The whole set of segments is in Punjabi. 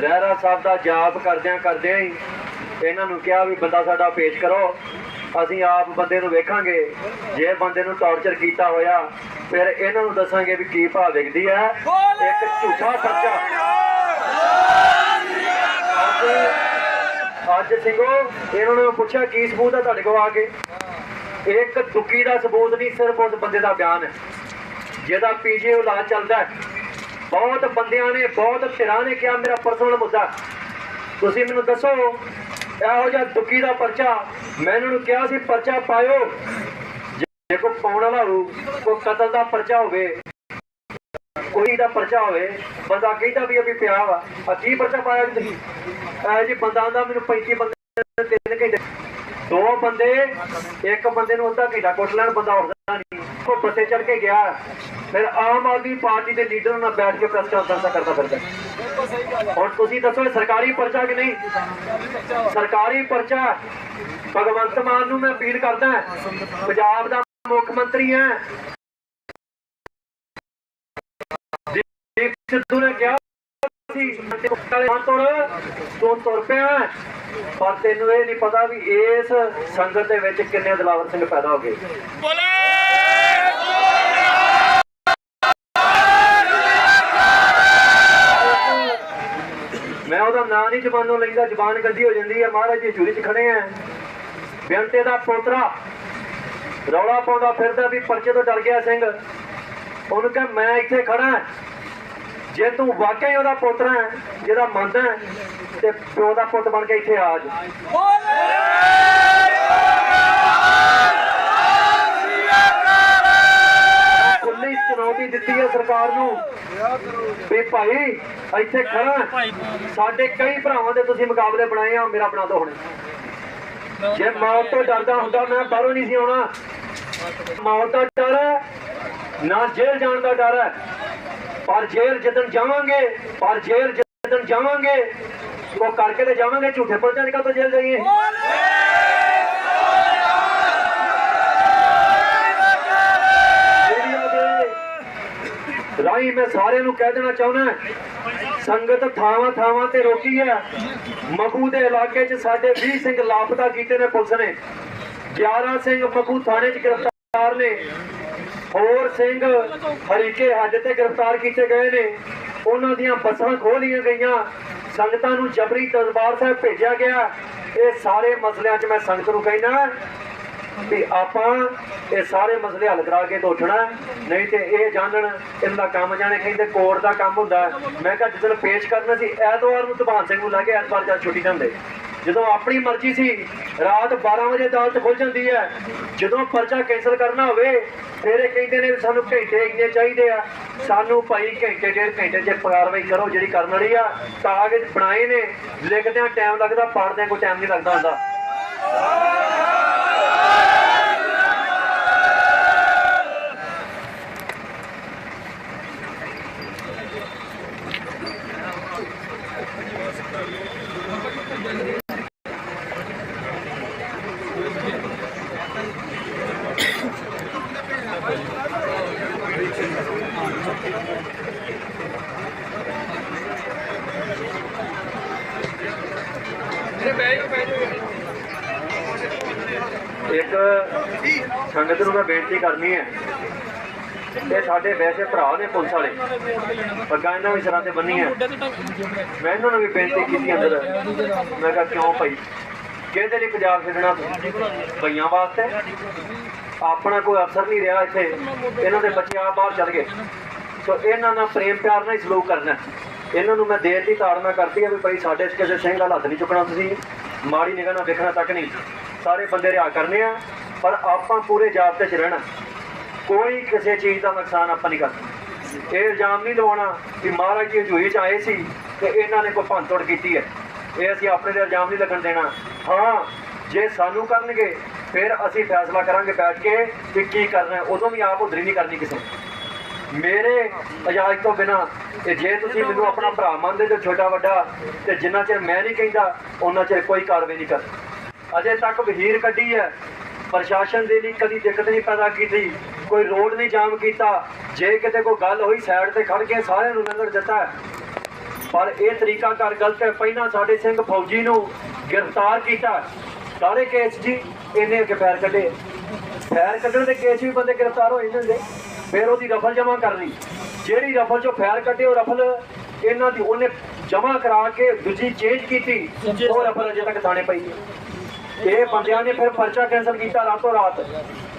ਰਹਿਰਾ ਸਾਹਿਬ ਦਾ ਜਾਪ ਕਰਦਿਆਂ ਕਰਦਿਆਂ ਹੀ ਇਹਨਾਂ ਨੂੰ ਕਿਹਾ ਵੀ ਬੰਦਾ ਸਾਡਾ ਪੇਸ਼ ਕਰੋ ਅਸੀਂ ਆਪ ਬੰਦੇ ਨੂੰ ਵੇਖਾਂਗੇ। ਜੇ ਬੰਦੇ ਨੂੰ ਟੌਰਚਰ ਕੀਤਾ ਹੋਇਆ ਫਿਰ ਇਹਨਾਂ ਨੂੰ ਦੱਸਾਂਗੇ ਵੀ ਕੀ ਭਾਅ ਵਿਕਦੀ ਹੈ। ਇੱਕ ਝੂਠਾ ਪਰਚਾ। ਅੱਜ ਸਿੰਘੋ ਇਹਨਾਂ ਨੇ ਪੁੱਛਿਆ ਕੀ ਸਬੂਤ ਹੈ ਤੁਹਾਡੇ ਕੋਲ ਆ ਕੇ? ਇੱਕ ਦੁੱਕੀ ਦਾ ਸਬੂਤ ਨਹੀਂ ਸਿਰਫ ਉਸ ਬੰਦੇ ਦਾ ਬਿਆਨ ਹੈ। ਜਿਹਦਾ ਪੀਜੀ ਇਲਾਜ ਚੱਲਦਾ ਹੈ। ਬਹੁਤ ਬੰਦਿਆਂ ਨੇ, ਬਹੁਤ ਧਿਰਾਂ ਨੇ ਕਿਹਾ, ਮੇਰਾ ਪਰਸਨਲ ਮੁੱਦਾ। ਤੁਸੀਂ ਮੈਨੂੰ ਦੱਸੋ, ਇਹੋ ਜਿਹਾ ਦੁੱਕੀ ਦਾ ਪਰਚਾ, ਮੈਂ ਇਹਨਾਂ ਨੂੰ ਕਿਹਾ ਸੀ, ਪਰਚਾ ਪਾਇਓ। ਜੇ- ਜੇ ਪਾਉਣ ਵਾਲਾ ਹੋ ਕੋਈ ਕਤਲ ਦਾ ਪਰਚਾ ਹੋਵੇ, ਕੋਈ ਦਾ ਪਰਚਾ ਹੋਵੇ, ਬੰਦਾ ਕਹਿੰਦਾ ਵੀ ਅਭੀ ਪਿਆ ਵਾ। ਆ ਕੀ ਪਰਚਾ ਪਾਇਆ ਜੀ ਤੁਸੀਂ? ਇਹ ਜੀ ਬੰਦਾ ਆਂਦਾ, ਮੈਨੂੰ 35 ਬੰਦੇ, ਤਿੰਨ ਘੰਟੇ। ਦੋ ਬੰਦੇ, ਇੱਕ ਬੰਦੇ ਨੂੰ ਅੱਧਾ ਘੰਟਾ ਕੁੱਟ ਲੈਣ, ਬੰਦਾ ਉੱਠਦਾ ਨਹੀਂ ਉਹ ਬੱਸੇ ਚੜ ਕੇ ਗਿਆ, ਫਿਰ ਆਮ ਆਦਮੀ ਪਾਰਟੀ ਦੇ ਲੀਡਰ ਨਾਲ ਬੈਠ ਕੇ ਪ੍ਰੈਸ ਕਾਨਫਰੰਸ ਕਰਦਾ ਫਿਰਦਾ। ਹੁਣ ਤੁਸੀਂ ਦੱਸੋ ਸਰਕਾਰੀ ਪਰਚਾ ਕਿ ਨਹੀਂ? ਸਰਕਾਰੀ ਪਰਚਾ, ਭਗਵੰਤ ਮਾਨ ਨੂੰ ਮੈਂ ਅਪੀਲ ਕਰਦਾ, ਪੰਜਾਬ ਦਾ ਮੁੱਖ ਮੰਤਰੀ ਹੈ। ਦੀਪ ਸਿੱਧੂ ਨੇ ਕਿਹਾ ਸੀ ਹਾਂ ਤੁਰ ਪਿਆ ਪਰ ਤੈਨੂੰ ਇਹ ਨਹੀਂ ਪਤਾ ਵੀ ਇਸ ਸੰਗਤ ਦੇ ਵਿੱਚ ਕਿੰਨੇ ਦਲਾਵਰ ਸਿੰਘ ਪੈਦਾ ਹੋ ਗਏ। ਮੈਂ ਉਹਦਾ ਨਾਂ ਨਹੀਂ ਜ਼ਬਾਨੋਂ ਲੈਂਦਾ ਜ਼ਬਾਨ ਗੰਦੀ ਹੋ ਜਾਂਦੀ ਹੈ। ਮਹਾਰਾਜ ਦੀ ਹਜ਼ੂਰੀ 'ਚ ਖੜੇ ਆ। ਬੇਅੰਤੇ ਦਾ ਪੋਤਰਾ ਰੌਲਾ ਪਾਉਂਦਾ ਫਿਰਦਾ ਵੀ ਪਰਚੇ ਤੋਂ ਡਰ ਗਿਆ ਸਿੰਘ। ਉਹਨੂੰ ਕਹ, ਮੈਂ ਇੱਥੇ ਖੜਾ ਜੇ ਤੂੰ ਵਾਕਈ ਉਹਦਾ ਪੁੱਤਰ ਹੈ, ਜਿਹਦਾ ਮੰਨਦਾ ਤੇ ਪਿਓ ਦਾ ਪੁੱਤ ਬਣ ਕੇ ਇੱਥੇ ਆ ਜਾ। ਚੁਣੌਤੀ ਦਿੱਤੀ ਹੈ ਸਰਕਾਰ ਨੂੰ। ਵੀ ਭਾਈ, ਇੱਥੇ ਖੜਾ ਸਾਡੇ ਕਈ ਭਰਾਵਾਂ ਦੇ ਤੁਸੀਂ ਮੁਕਾਬਲੇ ਬਣਾਏ ਆ, ਮੇਰਾ ਬਣਾ ਦੋ ਹੁਣ। ਜੇ ਮੌਤ ਤੋਂ ਡਰਦਾ ਹੁੰਦਾ, ਮੈਂ ਬਾਹਰੋਂ ਨਹੀਂ ਸੀ ਆਉਣਾ। ਮੌਤ ਦਾ ਡਰ ਹੈ, ਨਾ ਜੇਲ੍ਹ ਜਾਣ ਦਾ ਡਰ ਹੈ। ਪਰ ਜੇਲ੍ਹ ਜਦੋਂ ਜਾਵਾਂਗੇ, ਪਰ ਜੇਲ੍ਹ ਜਦੋਂ ਜਾਵਾਂਗੇ, ਉਹ ਕਰਕੇ ਤੇ ਜਾਵਾਂਗੇ, ਝੂਠੇ ਪਰਚਾ ਨਿਕਲ ਤੋਂ ਜੇਲ੍ਹ ਜਾਈਏ ਮੀਡੀਆ ਦੇ ਰਾਹੀਂ ਮੈਂ ਸਾਰਿਆਂ ਨੂੰ ਕਹਿ ਦੇਣਾ ਚਾਹੁੰਦਾ ਸੰਗਤ ਥਾਵਾਂ ਥਾਵਾਂ ਤੇ ਰੋਕੀ ਹੈ। ਮਖੂ ਦੇ ਇਲਾਕੇ 'ਚ ਸਾਡੇ 20 ਸਿੰਘ ਲਾਪਤਾ ਕੀਤੇ ਨੇ ਪੁਲਿਸ ਨੇ। 11 ਸਿੰਘ ਮਖੂ ਥਾਣੇ 'ਚ ਗ੍ਰਿਫਤਾਰ ਨੇ। ਹੋਰ ਸਿੰਘ ਹਰੀਕੇ ਹੱਦ ਤੇ ਗ੍ਰਿਫਤਾਰ ਕੀਤੇ ਗਏ ਨੇ। ਉਹਨਾਂ ਦੀਆਂ ਬੱਸਾਂ ਖੋਹ ਲਈਆਂ ਗਈਆਂ। ਸੰਗਤਾਂ ਨੂੰ ਜਬਰੀ ਦਰਬਾਰ ਸਾਹਿਬ ਭੇਜਿਆ ਗਿਆ। ਇਹ ਸਾਰੇ ਮਸਲਿਆਂ 'ਚ ਮੈਂ ਸੰਗਤ ਨੂੰ ਕਹਿਣਾ ਵੀ ਆਪਾਂ ਇਹ ਸਾਰੇ ਮਸਲੇ ਹੱਲ ਕਰਾ ਕੇ ਤੋਂ ਨਹੀਂ ਤੇ ਇਹ ਜਾਣਨ ਇਹਨਾਂ ਕੰਮ ਜਾਣੇ ਕਹਿੰਦੇ ਕੋਰਟ ਦਾ ਕੰਮ ਹੁੰਦਾ ਮੈਂ ਕਿਹਾ ਜਦੋਂ ਪੇਸ਼ ਕਰਨਾ ਸੀ, ਐਤਵਾਰ ਨੂੰ ਧਵਾਨ ਸਿੰਘ ਨੂੰ ਲਾ ਕੇ ਐਤਵਾਰ ਜਦ ਛੁੱਟੀ ਜਾਂਦੇ। ਜਦੋਂ ਆਪਣੀ ਮਰਜ਼ੀ ਸੀ, ਰਾਤ 12 ਵਜੇ ਅਦਾਲਤ ਖੁੱਲ ਜਾਂਦੀ ਹੈ। ਜਦੋਂ ਪਰਚਾ ਕੈਂਸਲ ਕਰਨਾ ਹੋਵੇ, ਫਿਰ ਇਹ ਕਹਿੰਦੇ ਨੇ ਸਾਨੂੰ ਘੰਟੇ ਇੰਨੇ ਚਾਹੀਦੇ ਆ। ਸਾਨੂੰ ਭਾਈ ਘੰਟੇ, ਡੇਢ ਘੰਟੇ ਚ ਕਾਰਵਾਈ ਕਰੋ, ਜਿਹੜੀ ਕਰਨ ਵਾਲੀ ਆ, ਕਾਗਜ਼ ਬਣਾਏ ਨੇ। ਲਿਖਦਿਆਂ ਟਾਈਮ ਲੱਗਦਾ ਪੜਦਿਆਂ ਕੋਈ ਟਾਈਮ ਨਹੀਂ ਲੱਗਦਾ ਹੁੰਦਾ। ਇੱਕ ਸੰਗਤ ਨੂੰ ਮੈਂ ਬੇਨਤੀ ਕਰਨੀ ਹੈ ਇਹ ਸਾਡੇ ਵੈਸੇ ਭਰਾ ਨੇ ਪੁਲਿਸ ਵਾਲੇ, ਪੱਗਾਂ ਇਹਨਾਂ ਵੀ ਸਿਰਾਂ ਤੇ ਬੰਨੀਆਂ। ਮੈਂ ਇਹਨਾਂ ਨੂੰ ਵੀ ਬੇਨਤੀ ਕੀਤੀ ਅੰਦਰ। ਮੈਂ ਕਿਹਾ, ਕਿਉਂ ਭਾਈ? ਕਿਹਦੇ ਲਈ ਪੰਜਾਬ ਛੱਡਣਾ ਭਈਆਂ ਵਾਸਤੇ? ਆਪਣਾ ਕੋਈ ਅਫਸਰ ਨਹੀਂ ਰਿਹਾ ਇੱਥੇ। ਇਹਨਾਂ ਦੇ ਬੱਚੇ ਆ ਬਾਹਰ ਚਲ ਗਏ। ਸੋ, ਇਹਨਾਂ ਨਾਲ ਪ੍ਰੇਮ ਪਿਆਰ ਨਾਲ ਹੀ ਸਲੂਕ ਕਰਨਾ। ਇਹਨਾਂ ਨੂੰ ਮੈਂ ਦੇਰ ਦੀ ਤਾੜਨਾ ਕਰਦੀ ਆ ਵੀ ਭਾਈ ਸਾਡੇ 'ਚ ਕਿਸੇ ਸਿੰਘ ਦਾ ਹੱਥ ਨਹੀਂ ਚੁੱਕਣਾ ਤੁਸੀਂ। ਮਾੜੀ ਨਿਗਾਹ ਨਾਲ ਵੇਖਣਾ ਤੱਕ ਨਹੀਂ। ਸਾਰੇ ਬੰਦੇ ਰਿਆ ਕਰਨੇ ਆ, ਪਰ ਆਪਾਂ ਪੂਰੇ ਜਾਬਤੇ 'ਚ ਰਹਿਣਾ। ਕੋਈ ਕਿਸੇ ਚੀਜ਼ ਦਾ ਨੁਕਸਾਨ ਆਪਾਂ ਨਹੀਂ ਕਰਨਾ। ਇਹ ਇਲਜ਼ਾਮ ਨਹੀਂ ਲਵਾਉਣਾ ਕਿ ਮਹਾਰਾਜ ਜੀ ਹਜ਼ੂਰੀ 'ਚ ਆਏ ਸੀ ਤੇ ਇਹਨਾਂ ਨੇ ਕੋਈ ਭੰਨਤੋੜ ਕੀਤੀ ਹੈ। ਇਹ ਅਸੀਂ ਆਪਣੇ ਤੇ ਇਲਜ਼ਾਮ ਨਹੀਂ ਲੱਗਣ ਦੇਣਾ। ਹਾਂ, ਜੇ ਸਾਨੂੰ ਕਰਨਗੇ, ਫਿਰ ਅਸੀਂ ਫੈਸਲਾ ਕਰਾਂਗੇ ਬੈਠ ਕੇ ਕਿ ਕੀ ਕਰਨਾ ਉਦੋਂ ਵੀ ਆਪ ਉਧਰੀ ਨਹੀਂ ਕਰਨੀ ਕਿਸੇ ਮੇਰੇ ਇਜਾਜ਼ਤ ਤੋਂ ਬਿਨਾ ਤੇ ਜੇ ਤੁਸੀਂ ਮੈਨੂੰ ਆਪਣਾ ਭਰਾ ਮੰਨਦੇ ਜੋ ਛੋਟਾ ਵੱਡਾ ਤੇ ਜਿੰਨਾ ਚਿਰ ਮੈਂ ਨਹੀਂ ਕਹਿੰਦਾ ਉਹਨਾਂ ਚਿਰ ਕੋਈ ਕਾਰਵਾਈ ਨਹੀਂ ਕਰਨੀ ਅਜੇ ਤੱਕ ਵਹੀਰ ਕੱਢੀ ਹੈ। ਪ੍ਰਸ਼ਾਸਨ ਦੇ ਲਈ ਕਦੀ ਦਿੱਕਤ ਨਹੀਂ ਪੈਦਾ ਕੀਤੀ ਕੋਈ ਰੋਡ ਨਹੀਂ ਜਾਮ ਕੀਤਾ। ਜੇ ਕਿਤੇ ਕੋਈ ਗੱਲ ਹੋਈ ਸਾਈਡ ਤੇ ਖੜ ਕੇ ਸਾਰਿਆਂ ਨੂੰ ਲੰਘਣ ਦਿੱਤਾ। ਪਰ ਇਹ ਤਰੀਕਾ ਕਰ ਗਲਤ ਹੈ। ਪਹਿਲਾਂ ਸਾਡੇ ਸਿੰਘ ਫੌਜੀ ਨੂੰ ਗ੍ਰਿਫਤਾਰ ਕੀਤਾ। ਕਾਲੇ ਕੇਸ ਜੀ ਇਹਨੇ ਅੱਗੇ ਫੈਰ ਕੱਢੇ। ਫੈਰ ਕੱਢਣ ਦੇ ਕੇਸ ਵੀ ਬੰਦੇ ਗ੍ਰਿਫਤਾਰ ਹੋਏ ਨੇ ਫਿਰ ਉਹਦੀ ਰਫਲ ਜਮ੍ਹਾਂ ਕਰਨੀ। ਜਿਹੜੀ ਰਫਲ ਚੋਂ ਫੈਰ ਕੱਢੇ ਉਹ ਰਫਲ ਇਹਨਾਂ ਦੀ ਉਹਨੇ ਜਮ੍ਹਾਂ ਕਰਾ ਕੇ ਦੂਜੀ ਚੇਂਜ ਕੀਤੀ ਉਹ ਰਫਲ ਅਜੇ ਤੱਕ ਥਾਣੇ ਪਈ ਹੈ। ਇਹ ਬੰਦਿਆਂ ਨੇ ਫਿਰ ਪਰਚਾ ਕੈਂਸਲ ਕੀਤਾ ਰਾਤੋਂ ਰਾਤ।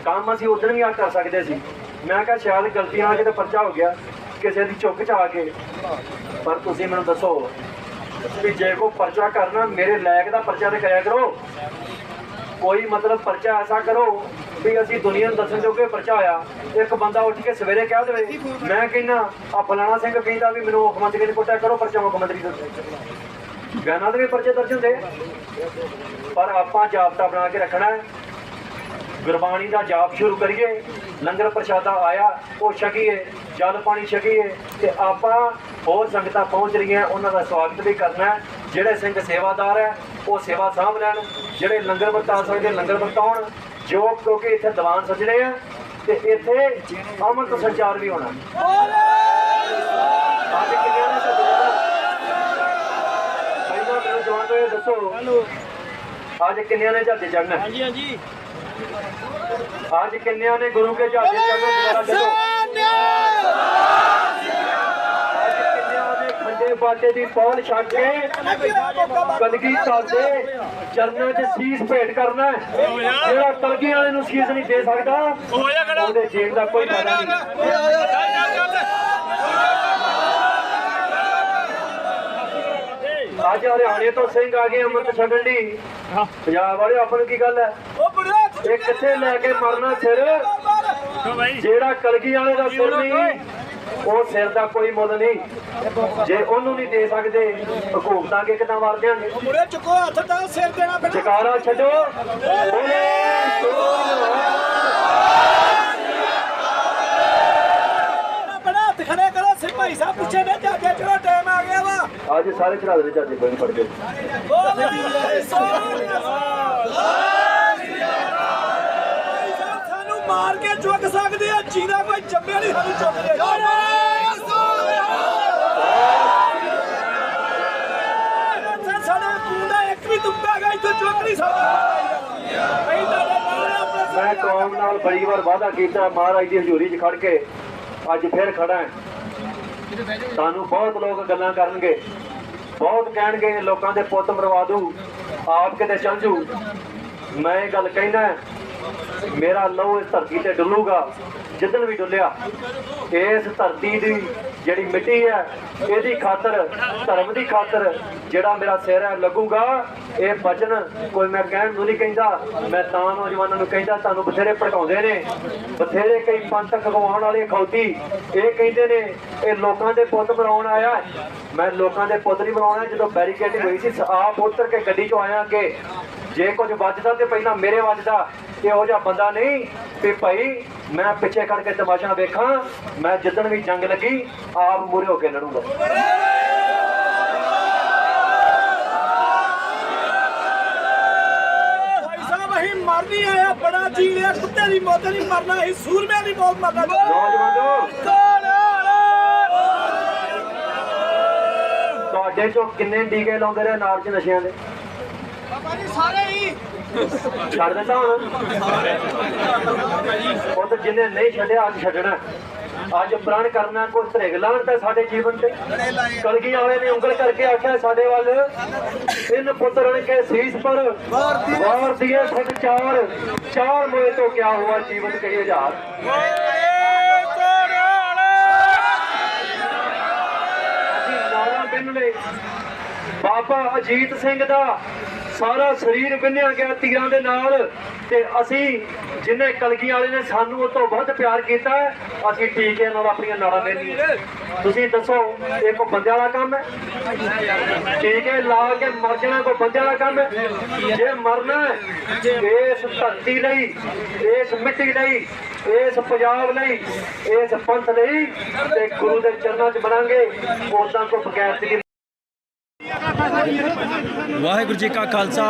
ਕੰਮ ਅਸੀਂ ਉਦੋਂ ਵੀ ਆ ਕਰ ਸਕਦੇ ਸੀ। ਮੈਂ ਕਿਹਾ ਸ਼ਾਇਦ ਗਲਤੀ ਨਾਲ ਕਿਤੇ ਪਰਚਾ ਹੋ ਗਿਆ ਕਿਸੇ ਦੀ ਚੁੱਕ ਚ ਆ ਕੇ। ਪਰ ਤੁਸੀਂ ਮੈਨੂੰ ਦੱਸੋ ਵੀ ਜੇ ਕੋ ਪਰਚਾ ਕਰਨਾ ਮੇਰੇ ਲਾਇਕ ਦਾ ਪਰਚਾ ਤੇ ਕਰਿਆ ਕਰੋ। ਕੋਈ ਮਤਲਬ ਪਰਚਾ ਐਸਾ ਕਰੋ ਵੀ ਅਸੀਂ ਦੁਨੀਆ ਨੂੰ ਦੱਸਣ ਜੋਗੇ ਪਰਚਾ ਆਇਆ। ਇੱਕ ਬੰਦਾ ਉੱਠ ਕੇ ਸਵੇਰੇ ਕਹਿ ਦੇਵੇ, ਮੈਂ ਕਹਿੰਦਾ ਆ ਫਲਾਣਾ ਸਿੰਘ ਕਹਿੰਦਾ ਵੀ ਮੈਨੂੰ ਮੁੱਖ ਮੰਤਰੀ ਨੇ ਕੁੱਟਿਆ, ਕਰੋ ਪਰਚਾ ਮੁੱਖ ਮੰਤਰੀ ਦਾ ਬਿਆਨਾਂ ਦੇ ਵੀ ਪਰਚੇ ਦਰਜ ਹੁੰਦੇ। ਪਰ ਆਪਾਂ ਜਾਬਤਾ ਬਣਾ ਕੇ ਰੱਖਣਾ ਹੈ। ਗੁਰਬਾਣੀ ਦਾ ਜਾਪ ਸ਼ੁਰੂ ਕਰੀਏ, ਲੰਗਰ ਪ੍ਰਸ਼ਾਦਾ ਆਇਆ, ਉਹ ਛਕੀਏ, ਜਲ ਪਾਣੀ ਛਕੀਏ, ਤੇ ਆਪਾਂ ਹੋਰ ਸੰਗਤਾਂ ਪਹੁੰਚ ਰਹੀਆਂ, ਉਹਨਾਂ ਦਾ ਸਵਾਗਤ ਵੀ ਕਰਨਾ ਜਿਹੜੇ ਸਿੰਘ ਸੇਵਾਦਾਰ ਹੈ, ਉਹ ਸੇਵਾ ਸਾਂਭ ਲੈਣ, ਜਿਹੜੇ ਲੰਗਰ ਵਰਤਾ ਸਕਦੇ, ਲੰਗਰ ਵਰਤਾਉਣ ਜੋ ਕਿਉਂਕਿ ਇੱਥੇ ਦੀਵਾਨ ਸਜਣੇ ਆ ਤੇ ਇੱਥੇ ਅਮਰਤ ਸੰਚਾਰ ਵੀ ਹੋਣਾ। ਅੱਜ ਕਿੰਨਿਆਂ ਨੇ ਸੱਜਣਾ ਪਹਿਲਾਂ ਮੈਨੂੰ ਜਵਾਨ ਤੋਂ ਇਹ ਦੱਸੋ। ਅੱਜ ਕਿੰਨਿਆਂ ਨੇ ਝਾੜੇ ਚੜਨਾ ਹਾਂਜੀ ਹਾਂਜੀ। ਅੱਜ ਕਿੰਨਿਆਂ ਨੇ ਗੁਰੂ ਕੇ ਝਾੜੇ ਚੜਨਾ ਦੁਬਾਰਾ ਅੱਜ ਕਿੰਨਿਆਂ ਬਾਟੇ ਦੀ ਪੌਲ ਛੱਡ ਕੇ ਕਲਗੀ ਦੇ ਚਰਨਾਂ 'ਚ ਸੀਸ ਭੇਟ ਕਰਨਾ ਜਿਹੜਾ ਕਲਗੀ ਵਾਲੇ ਨੂੰ ਸੀਸ ਨਹੀਂ ਦੇ ਸਕਦਾ, ਉਹਦੇ ਜੀਣ ਦਾ ਕੋਈ ਫਾਇਦਾ ਨਹੀਂ। ਅੱਜ ਹਰਿਆਣੇ ਤੋਂ ਸਿੰਘ ਆ ਗਏ ਅੰਮ੍ਰਿਤ ਛਕਣ ਲਈ। ਪੰਜਾਬ ਵਾਲੇ ਆਪਣ ਕੀ ਗੱਲ ਹੈ? ਇਹ ਕਿੱਥੇ ਲੈ ਕੇ ਮਰਨਾ ਸਿਰ? ਜਿਹੜਾ ਕਲਗੀ ਵਾਲੇ ਦਾ ਸਿਰ ਨਹੀਂ ਉਹ ਸਿਰ ਦਾ ਕੋਈ ਮੁੱਲ ਨਹੀਂ। ਜੇ ਉਹਨੂੰ ਨਹੀਂ ਦੇ ਸਕਦੇ ਹਕੂਮਤਾਂ ਕੇ ਕਿਦਾਂ ਵਰ ਦੇਣਗੇ ਬੁੜੇ ਚੁੱਕੋ ਹੱਥ ਦਾ ਸਿਰ ਦੇਣਾ ਪੈਣਾ। ਜਕਾਰਾ ਛੱਡੋ। ਬੋਲੇ ਖੜੇ ਕਰੋ ਸਿਰ ਭਾਈ ਸਾਹਿਬ ਪਿੱਛੇ ਨੇ ਜਾਗੇ ਚਲੋ ਟਾਈਮ ਆ ਗਿਆ ਵਾ। ਅੱਜ ਸਾਰੇ ਚੜਾ ਦੇ ਚਾਚੇ ਕੋਈ ਨਹੀਂ ਫੜ ਕੇ। ਬੋਲੇ ਸੋਨਿਆ ਸਾਨੂੰ ਮਾਰ ਕੇ ਚੁੱਕ ਸਕਦੇ ਆ ਜੀਦਾ ਕੋਈ ਜੰਮਿਆ ਨਹੀਂ ਸਾਨੂੰ ਚੁੱਕ ਦੇ ਸਾਡਾ ਕੁੰਡਾ ਇੱਕ ਵੀ ਤੁੰਬਾ ਹੈਗਾ ਇੱਥੇ ਚੁੱਕ ਨਹੀਂ ਸਕਦਾ ਅਸੀਂ ਤੁਹਾਡੇ ਨਾਲ ਆ, ਆਪਣੇ ਮੈਂ ਸਾਰੇ ਕੌਮ ਨਾਲ ਬੜੀ ਵਾਰ ਵਾਅਦਾ ਕੀਤਾ ਮਹਾਰਾਜ ਦੀ ਹਜ਼ੂਰੀ 'ਚ ਖੜ ਕੇ ਅੱਜ ਫਿਰ ਖੜਾ ਹਾਂ। ਸਾਨੂੰ ਬਹੁਤ ਲੋਕ ਗੱਲਾਂ ਕਰਨਗੇ ਬਹੁਤ ਕਹਿਣਗੇ ਲੋਕਾਂ ਦੇ ਪੁੱਤ ਮਰਵਾ ਦੂ ਆਪ ਕਿਤੇ ਚੱਲ ਜੂ। ਮੈਂ ਇਹ ਗੱਲ ਕਹਿਣਾ ਮੇਰਾ ਲਹੂ ਇਸ ਧਰਤੀ ਤੇ ਡੁੱਲੂਗਾ, ਜਿੱਦਣ ਵੀ ਡੁੱਲਿਆ, ਇਸ ਧਰਤੀ ਦੀ ਜਿਹੜੀ ਮਿੱਟੀ ਹੈ, ਇਹਦੀ ਖਾਤਰ, ਧਰਮ ਦੀ ਖਾਤਰ ਜਿਹੜਾ ਮੇਰਾ ਸਿਰ ਹੈ ਲੱਗੂਗਾ, ਇਹ ਬਚਨ ਕੋਈ ਮੈਂ ਕਹਿਣ ਨੂੰ ਨਹੀਂ ਕਹਿੰਦਾ, ਮੈਂ ਤਾਂ ਨੌਜਵਾਨਾਂ ਨੂੰ ਕਹਿੰਦਾ, ਤੁਹਾਨੂੰ ਬਥੇਰੇ ਭੜਕਾਉਂਦੇ ਨੇ, ਬਥੇਰੇ ਕਈ ਪੰਥਕ ਗਵਾਉਣ ਵਾਲੇ ਖੌਤੀ, ਇਹ ਕਹਿੰਦੇ ਨੇ, ਇਹ ਲੋਕਾਂ ਦੇ ਪੁੱਤ ਬਣਾਉਣ ਆਇਆ ਮੈਂ ਲੋਕਾਂ ਦੇ ਪੁੱਤ ਨਹੀਂ ਬਣਾਉਣਾ, ਜਦੋਂ ਬੈਰੀਕੇਡਿੰਗ ਹੋਈ ਸੀ, ਆਪ ਉਤਰ ਕੇ ਗੱਡੀ 'ਚੋਂ ਆਇਆ ਕਿ ਜੇ ਕੁਝ ਵੱਜਦਾ ਤੇ ਪਹਿਲਾਂ ਮੇਰੇ ਵੱਜਦਾ ਇਹੋ ਜਿਹਾ ਬੰਦਾ ਨਹੀਂ ਤੇ ਭਾਈ ਮੈਂ ਪਿੱਛੇ ਖੜ ਕੇ ਤਮਾਸ਼ਾ ਵੇਖਾਂ ਮੈਂ ਜਿੱਦਣ ਵੀ ਜੰਗ ਲੱਗੀ ਆਪ ਮੂਰੇ ਹੋ ਕੇ ਲੜੂੰਗਾ। ਭਾਈ ਸਾਹਿਬ ਅਸੀਂ ਮਰ ਨਹੀਂ ਆਇਆ ਬੜਾ ਜੀ ਲਿਆ ਕੁੱਤੇ ਦੀ ਮੌਤ ਨਹੀਂ ਮਰਨਾ ਅਸੀਂ ਸੂਰਮਿਆਂ ਦੀ ਮੌਤ ਮਰਨਾ। ਨੌਜਵਾਨੋ! ਤੁਹਾਡੇ ਚੋਂ ਕਿੰਨੇ ਟੀਕੇ ਲਾਉਂਦੇ ਰਹੇ ਨਾਰ ਚ ਨਸ਼ਿਆਂ ਦੇ? ਹੀ ਛੱਡ ਦਿੱਤਾ ਹੁਣ? ਉਹ ਤਾਂ ਜਿਹਨੇ ਨਹੀਂ ਛੱਡਿਆ, ਅੱਜ ਛੱਡਣਾ। ਅੱਜ ਪ੍ਰਣ ਕਰਨਾ ਕੋਈ ਧਰਿਗ ਲਾਣ ਤਾਂ ਸਾਡੇ ਜੀਵਨ ਤੇ। ਕਲਗੀ ਵਾਲੇ ਨੇ ਉਂਗਲ ਕਰਕੇ ਆਖਿਆ, ਸਾਡੇ ਵੱਲ ਇਨ ਪੁੱਤਰਨ ਕੇ ਸੀਸ ਪਰ ਵਾਰ ਦੀਏ ਸਿੱਖ ਚਾਰ। ਚਾਰ ਮੋਏ ਤੋਂ ਕਿਆ ਹੁਆ ਜੀਵਨ ਕਹੀ ਹਜ਼ਾਰ ਲਏ। ਬਾਬਾ ਅਜੀਤ ਸਿੰਘ ਦਾ ਸਾਰਾ ਸਰੀਰ ਬਿੰਨਿਆ ਗਿਆ ਤੀਰਾਂ ਦੇ ਨਾਲ ਤੇ ਅਸੀਂ ਜਿਨੇ ਕਲਗੀ ਵਾਲੇ ਨੇ ਸਾਨੂੰ ਉਹ ਤੋਂ ਵੱਧ ਪਿਆਰ ਕੀਤਾ ਅਸੀਂ ਟੀਕੇ ਨਾਲ ਆਪਣੀਆਂ ਨਾੜਾਂ ਬੰਨੀਆਂ ਤੁਸੀਂ ਦੱਸੋ, ਇਹ ਕੋਈ ਬੰਦਿਆਂ ਵਾਲਾ ਕੰਮ ਹੈ? ਟੀਕੇ ਲਾ ਕੇ ਮਰ ਜਾਣਾ ਕੋਈ ਬੰਦਿਆਂ ਵਾਲਾ ਕੰਮ ਹੈ? ਜੇ ਮਰਨਾ ਇਸ ਧਰਤੀ ਲਈ, ਇਸ ਮਿੱਟੀ ਲਈ, ਇਸ ਪੰਜਾਬ ਲਈ, ਇਸ ਪੰਥ ਲਈ ਤੇ ਗੁਰੂ ਦੇ ਚਰਨਾਂ 'ਚ ਬਣਾਂਗੇ, ਉਦਾਂ ਕੋਈ ਬਗੈਰ ਦੀ ਵਾਹਿਗੁਰੂ ਜੀ ਕਾ ਖਾਲਸਾ,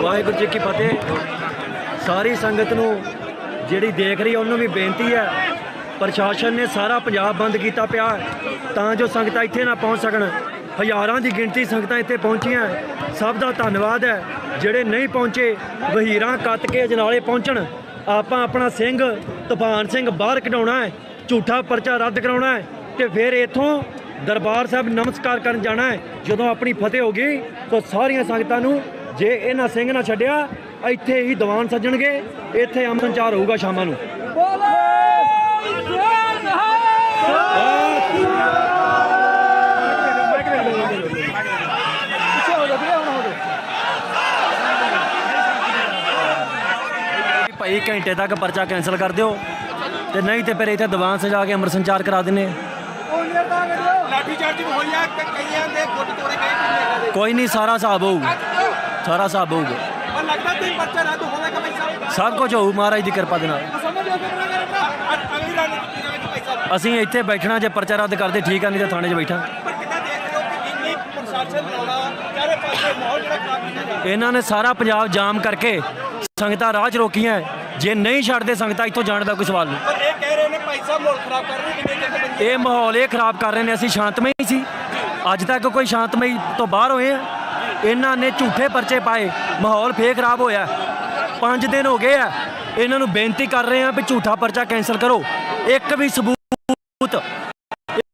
ਵਾਹਿਗੁਰੂ ਜੀ ਕੀ ਫਤਿਹ। ਸਾਰੀ ਸੰਗਤ ਨੂੰ ਜਿਹੜੀ ਦੇਖ ਰਹੀ ਹੈ, ਉਹਨੂੰ ਵੀ ਬੇਨਤੀ ਹੈ, ਪ੍ਰਸ਼ਾਸਨ ਨੇ ਸਾਰਾ ਪੰਜਾਬ ਬੰਦ ਕੀਤਾ ਪਿਆ ਤਾਂ ਜੋ ਸੰਗਤਾਂ ਇੱਥੇ ਨਾ ਪਹੁੰਚ ਸਕਣ। ਹਜ਼ਾਰਾਂ ਦੀ ਗਿਣਤੀ ਸੰਗਤਾਂ ਇੱਥੇ ਪਹੁੰਚੀਆਂ ਸਭ ਦਾ ਧੰਨਵਾਦ ਹੈ, ਜਿਹੜੇ ਨਹੀਂ ਪਹੁੰਚੇ, ਵਹੀਰਾਂ ਕੱਤ ਕੇ ਅਜਨਾਲੇ ਪਹੁੰਚਣ। ਆਪਾਂ ਆਪਣਾ ਸਿੰਘ, ਤੂਫਾਨ ਸਿੰਘ ਬਾਹਰ ਕਢਾਉਣਾ ਹੈ, ਝੂਠਾ ਪਰਚਾ ਰੱਦ ਕਰਾਉਣਾ ਹੈ, ਤੇ ਫਿਰ ਇੱਥੋਂ ਦਰਬਾਰ ਸਾਹਿਬ ਨਮਸਕਾਰ ਕਰਨ ਜਾਣਾ ਹੈ। ਜਦੋਂ ਆਪਣੀ ਫਤਿਹ ਹੋ ਗਈ, ਤਾਂ ਸਾਰੀਆਂ ਸੰਗਤਾਂ ਨੂੰ ਜੇ ਇਹਨਾਂ ਸਿੰਘ ਨਾ ਛੱਡਿਆ, ਇੱਥੇ ਹੀ ਦੀਵਾਨ ਸੱਜਣਗੇ। ਇੱਥੇ ਅਮਨ ਚਾਰ ਹੋਊਗਾ ਸ਼ਾਮਾਂ ਨੂੰ। ਭਾਈ ਘੰਟੇ ਤੱਕ ਪਰਚਾ ਕੈਨਸਲ ਕਰ ਦਿਓ। ਤੇ ਨਹੀਂ ਤੇ ਫਿਰ ਇੱਥੇ ਦੀਵਾਨ ਸਜਾ ਕੇ ਅੰਮ੍ਰਿਤ ਸੰਚਾਰ ਕਰਾ ਦਿੰਨੇ ਲਾਠੀ ਚਾਰਜ ਹੋਈ ਆ ਕ- ਕਈਆਂ ਦੇ ਗੁੱਟ ਤੋੜੇ ਗਏ ਕਿੰਨੇ ਕਦੇ ਕੋਈ ਨਹੀਂ ਸਾਰਾ ਹਿਸਾਬ ਹੋਊਗਾ ਸਾਰਾ ਹਿਸਾਬ ਹੋਊਗਾ ਪਰ ਲੱਗਦਾ ਤੇ ਬੱਚਾ ਰੱਦ ਹੋਵੇਗਾ ਭਾਈ ਸਾਹਿਬ ਸਭ ਕੁਝ ਹੋਊ ਮਹਾਰਾਜ ਦੀ ਕਿਰਪਾ ਦੇ ਨਾਲ। ਸਮਝ ਆਉਂਦਾ ਬਣਾ ਕਰਦਾ ਅਗਲੀ ਰਣਨੀਤੀ ਦੇ ਵਿੱਚ ਭਾਈ ਸਾਹਿਬ ਅਸੀਂ ਇੱਥੇ ਬੈਠਣਾ ਜੇ ਪਰਚਾ ਰੱਦ ਕਰਦੇ ਠੀਕ ਆ ਨਹੀਂ ਤਾਂ ਥਾਣੇ 'ਚ ਬੈਠਾ। ਪਰ ਕਿੱਦਾਂ ਦੇਖ ਰਹੇ ਹੋ ਕਿ ਇੰਨੀ ਪ੍ਰਸ਼ਾਸਨ ਲਾਉਣਾ ਚਾਰੇ ਪਾਸੇ ਮਾਹੌਲ ਜਿਹੜਾ ਖਰਾਬ ਕੀਤਾ ਜਾ ਰਿਹਾ ਇਹਨਾਂ ਨੇ ਸਾਰਾ ਪੰਜਾਬ ਜਾਮ ਕਰਕੇ ਸੰਗਤਾਂ ਰਾਹ 'ਚ ਰੋਕੀਆਂ। ਜੇ ਨਹੀਂ ਛੱਡਦੇ ਸੰਗਤਾਂ ਇੱਥੋਂ ਜਾਣ ਦਾ ਕੋਈ ਸਵਾਲ ਨਹੀਂ। ਪਰ ਇਹ ਭਾਈ ਸਾਹਿਬ ਮਾਹੌਲ ਖਰਾਬ ਕਰ ਰਹੇ ਨੇ ਕਿੰਨੇ ਕਿੰਨੇ ਬੰਦੇ? ਇਹ ਮਾਹੌਲ ਇਹ ਖਰਾਬ ਕਰ ਰਹੇ ਨੇ ਅਸੀਂ ਸ਼ਾਂਤਮਈ ਸੀ। ਅੱਜ ਤੱਕ ਕੋਈ ਸ਼ਾਂਤਮਈ ਤੋਂ ਬਾਹਰ ਹੋਏ ਆ। ਇਹਨਾਂ ਨੇ ਝੂਠੇ ਪਰਚੇ ਪਾਏ ਮਾਹੌਲ ਫੇਰ ਖਰਾਬ ਹੋਇਆ। ਪੰਜ ਦਿਨ ਹੋ ਗਏ ਆ ਇਹਨਾਂ ਨੂੰ ਬੇਨਤੀ ਕਰ ਰਹੇ ਆ ਵੀ ਝੂਠਾ ਪਰਚਾ ਕੈਨਸਲ ਕਰੋ। ਇੱਕ ਵੀ ਸਬੂਤ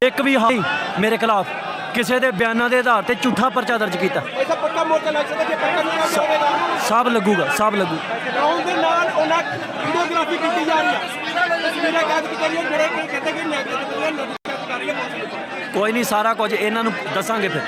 ਇੱਕ ਵੀ ਹਾਈ ਮੇਰੇ ਖਿਲਾਫ ਕਿਸੇ ਦੇ ਬਿਆਨਾਂ ਦੇ ਆਧਾਰ ਤੇ ਝੂਠਾ ਪਰਚਾ ਦਰਜ ਕੀਤਾ। ਮੋਰਚਾ ਲੱਗ ਸਕਦਾ ਜੇ ਪੱਕਾ ਨਹੀਂ ਕੰਮ ਹੋਵੇਗਾ। ਸਭ ਲੱਗੂਗਾ ਸਭ ਲੱਗੂ। ਗਰਾਊਂਡ ਦੇ ਨਾਲ ਉਹਨਾਂ ਵੀਡੀਓਗ੍ਰਾਫੀ ਕੀਤੀ ਜਾ ਰਹੀ ਹੈ। ਤਸਵੀਰਾਂ ਕੈਦ ਕੀਤੀਆਂ ਗਈਆਂ ਜਿਹੜੇ ਕਿ ਕਹਿੰਦੇ ਕਿ ਨੈਗੇਟਿਵ ਦੀਆਂ ਨੋਟਿਸ ਕੈਦ ਕਰ ਰਹੀ ਹੈ ਪੁਲਿਸ ਕੋਈ ਨਹੀਂ ਸਾਰਾ ਕੁਝ ਇਹਨਾਂ ਨੂੰ ਦੱਸਾਂਗੇ ਫਿਰ।